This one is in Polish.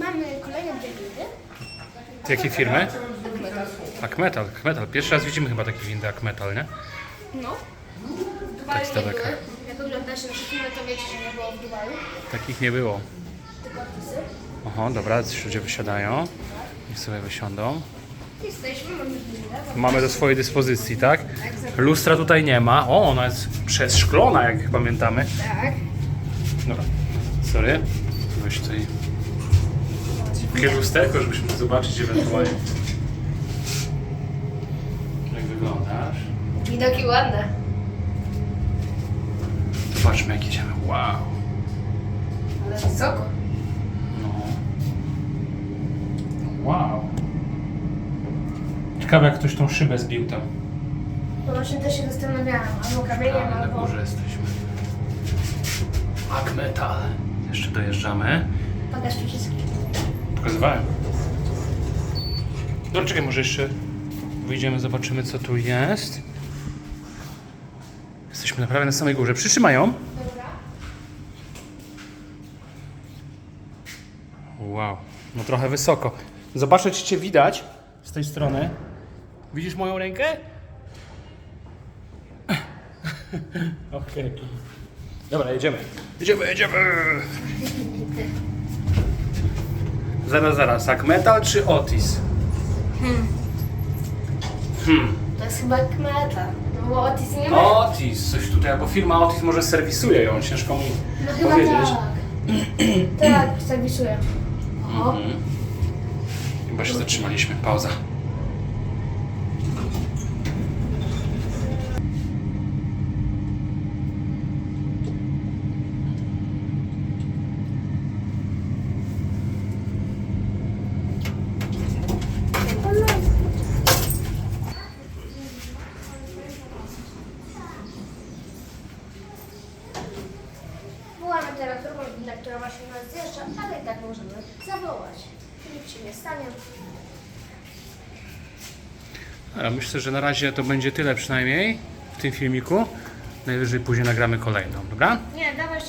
mamy kolejne dwie windy. Z jakiej firmy? Akmetal, Akmetal. Pierwszy raz widzimy chyba takie windy Akmetal, nie? No. W Tak z nie daleka. były. Jak oglądacie nasze filmy, to wiecie, że nie było w Dubaju. Takich nie było. Tylko. Oho, dobra, ci ludzie wysiadają. Niech sobie wysiądą. Jesteśmy, mamy windę. Mamy do swojej dyspozycji, tak? Lustra tutaj nie ma. O, ona jest przeszklona, jak pamiętamy. Tak. Dobra, sorry. Weź tutaj takie lusterko, żebyśmy zobaczyć ewentualnie. Jak wyglądasz? Widoki ładne. Zobaczmy, jak idziemy. Wow. Ale wysoko. No. Wow. Ciekawe, jak ktoś tą szybę zbił tam. No właśnie też się zastanawiałam. Albo kamieniem, Ale na albo... górze jesteśmy. Ak metal. Jeszcze dojeżdżamy. Pokaż przyciski. Pokazywałem. No czekaj, może jeszcze wyjdziemy, zobaczymy co tu jest. Jesteśmy naprawdę na samej górze. Przytrzymają. Wow, no trochę wysoko. Zobaczę, czy cię widać z tej strony. Widzisz moją rękę? Okej. Dobra, jedziemy. Jedziemy, jedziemy. Zaraz, zaraz. Tak, metal czy Otis? To jest chyba kmeta. No bo Otis nie ma. Otis, coś tutaj, bo firma Otis może serwisuje ją, ciężko mi No chyba powiedzieć. tak. tak, serwisuję. O, Chyba się zatrzymaliśmy. Pauza. Teraz drugą windę, która właśnie nas zjeżdża, ale i tak możemy zawołać. Nic się nie stanie. Ja myślę, że na razie to będzie tyle przynajmniej w tym filmiku. Najwyżej później nagramy kolejną, dobra? Nie, dawaj